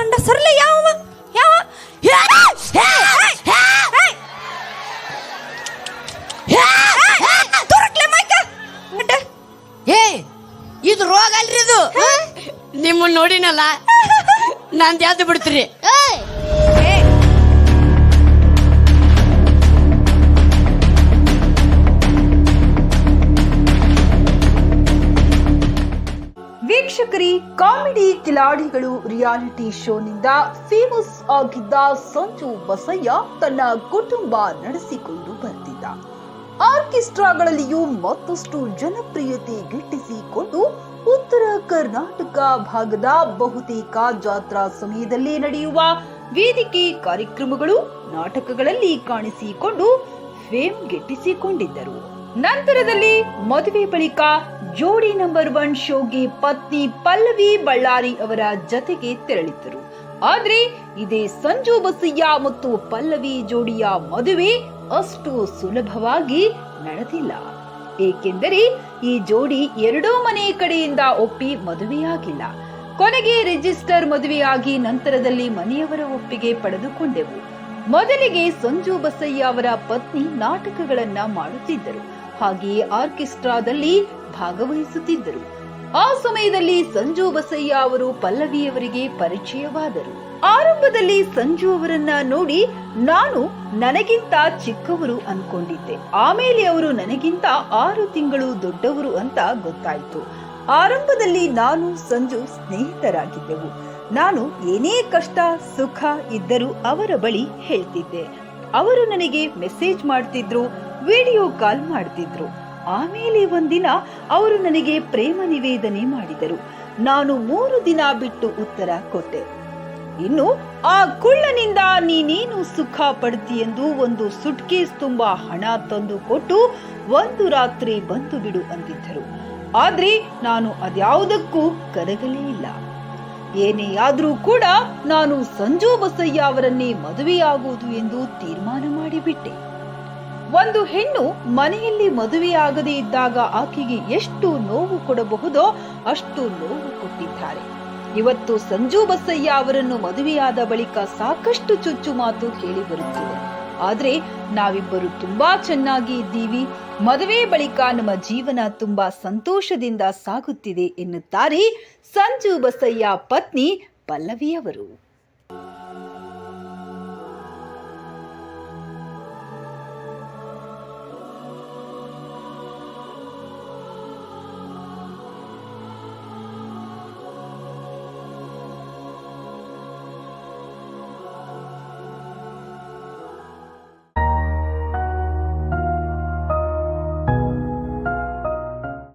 ಸಂಡ ಸರ್ಲೆ ಯಾವ? ಯಾವ? ಹೇ. ಏ ಇದು ರೋಗ ಅಲ್ರಿ ಇದು? ನಿಮ್ಮನ್ನ ನೋಡಿನಲ್ಲ? ನಾನ್ ಯಾವ್ದು ಬಿಡ್ತೀರಿ? ವೀಕ್ಷಕರಿ, ಕಾಮಿಡಿ ಕಿಲಾಡಿಗಳು ರಿಯಾಲಿಟಿ ಶೋನಿಂದ ಫೇಮಸ್ ಆಗಿದ್ದ ಸಂಜು ಬಸಯ್ಯ ತನ್ನ ಕುಟುಂಬ ನಡೆಸಿಕೊಂಡು ಬರ್ತಿದ್ದ ಆರ್ಕೆಸ್ಟ್ರಾಗಳಲ್ಲಿಯೂ ಮತ್ತಷ್ಟು ಜನಪ್ರಿಯತೆ ಗಿಟ್ಟಿಸಿಕೊಂಡು ಉತ್ತರ ಕರ್ನಾಟಕ ಭಾಗದ ಬಹುತೇಕ ಜಾತ್ರಾ ಸಮಯದಲ್ಲಿ ನಡೆಯುವ ವೇದಿಕೆ ಕಾರ್ಯಕ್ರಮಗಳು ನಾಟಕಗಳಲ್ಲಿ ಕಾಣಿಸಿಕೊಂಡು ಫೇಮ್ ಗಿಟ್ಟಿಸಿಕೊಂಡಿದ್ದರು. ನಂತರದಲ್ಲಿ ಮದುವೆ ಬಳಿಕ ಜೋಡಿ ನಂಬರ್ ಒನ್ ಶೋಗೆ ಪತ್ನಿ ಪಲ್ಲವಿ ಬಳ್ಳಾರಿ ಅವರ ಜತೆಗೆ ತೆರಳಿದ್ದರು. ಆದ್ರೆ ಇದೇ ಸಂಜು ಬಸಯ್ಯ ಮತ್ತು ಪಲ್ಲವಿ ಜೋಡಿಯ ಮದುವೆ ಅಷ್ಟು ಸುಲಭವಾಗಿ ನಡೆದಿಲ್ಲ. ಏಕೆಂದರೆ ಈ ಜೋಡಿ ಎರಡೂ ಮನೆ ಕಡೆಯಿಂದ ಒಪ್ಪಿ ಮದುವೆಯಾಗಿಲ್ಲ. ಕೊನೆಗೆ ರಿಜಿಸ್ಟರ್ ಮದುವೆಯಾಗಿ ನಂತರದಲ್ಲಿ ಮನೆಯವರ ಒಪ್ಪಿಗೆ ಪಡೆದುಕೊಂಡೆವು. ಮೊದಲಿಗೆ ಸಂಜು ಬಸಯ್ಯ ಅವರ ಪತ್ನಿ ನಾಟಕಗಳನ್ನ ಮಾಡುತ್ತಿದ್ದರು. ಹಾಗೆಯೇ ಆರ್ಕೆಸ್ಟ್ರಾದಲ್ಲಿ ಭಾಗವಹಿಸುತ್ತಿದ್ದರು. ಆ ಸಮಯದಲ್ಲಿ ಸಂಜು ಬಸಯ್ಯ ಅವರು ಪಲ್ಲವಿಯವರಿಗೆ ಪರಿಚಯವಾದರು. ಆರಂಭದಲ್ಲಿ ಸಂಜು ಅವರನ್ನ ನೋಡಿ ನಾನು ನನಗಿಂತ ಚಿಕ್ಕವರು ಅನ್ಕೊಂಡಿದ್ದೆ. ಆಮೇಲೆ ಅವರು ನನಗಿಂತ ಆರು ತಿಂಗಳು ದೊಡ್ಡವರು ಅಂತ ಗೊತ್ತಾಯ್ತು. ಆರಂಭದಲ್ಲಿ ನಾನು ಸಂಜು ಸ್ನೇಹಿತರಾಗಿದ್ದೆವು. ನಾನು ಏನೇ ಕಷ್ಟ, ಸುಖ ಇದ್ದರೂ ಅವರ ಬಳಿ ಹೇಳ್ತಿದ್ದೆ. ಅವರು ನನಗೆ ಮೆಸೇಜ್ ಮಾಡ್ತಿದ್ರು ವಿಡಿಯೋ ಕಾಲ್ ಮಾಡ್ತಿದ್ರು. ಆಮೇಲೆ ಒಂದಿನ ಅವರು ನನಗೆ ಪ್ರೇಮ ನಿವೇದನೆ ಮಾಡಿದರು. ನಾನು ಮೂರು ದಿನ ಬಿಟ್ಟು ಉತ್ತರ ಕೊಟ್ಟೆ. ಇನ್ನು ಆ ಕುಳ್ಳನಿಂದ ನೀನೇನು ಸುಖ ಎಂದು ಒಂದು ಸುಟ್ಕೇಸ್ ತುಂಬಾ ಹಣ ತಂದು ಕೊಟ್ಟು ಒಂದು ರಾತ್ರಿ ಬಂದು ಬಿಡು ಅಂದಿದ್ದರು. ಆದ್ರೆ ನಾನು ಅದ್ಯಾವುದಕ್ಕೂ ಕರಗಲೇ ಇಲ್ಲ. ಏನೇ ಆದ್ರೂ ಕೂಡ ನಾನು ಸಂಜು ಬಸಯ್ಯ ಅವರನ್ನೇ ಮದುವೆಯಾಗುವುದು ಎಂದು ತೀರ್ಮಾನ ಮಾಡಿಬಿಟ್ಟೆ. ಒಂದು ಹೆಣ್ಣು ಮನೆಯಲ್ಲಿ ಮದುವೆಯಾಗದೇ ಇದ್ದಾಗ ಆಕೆಗೆ ಎಷ್ಟು ನೋವು ಕೊಡಬಹುದೋ ಅಷ್ಟು ನೋವು ಕೊಟ್ಟಿದ್ದಾರೆ. ಇವತ್ತು ಸಂಜು ಬಸಯ್ಯ ಅವರನ್ನು ಮದುವೆಯಾದ ಬಳಿಕ ಸಾಕಷ್ಟು ಚುಚ್ಚು ಮಾತು ಕೇಳಿ ಬರುತ್ತಿದೆ. ಆದ್ರೆ ನಾವಿಬ್ಬರು ತುಂಬಾ ಚೆನ್ನಾಗಿ ಇದ್ದೀವಿ. ಮದುವೆ ಬಳಿಕ ನಮ್ಮ ಜೀವನ ತುಂಬಾ ಸಂತೋಷದಿಂದ ಸಾಗುತ್ತಿದೆ ಎನ್ನುತ್ತಾರೆ ಸಂಜು ಬಸಯ್ಯ ಪತ್ನಿ ಪಲ್ಲವಿಯವರು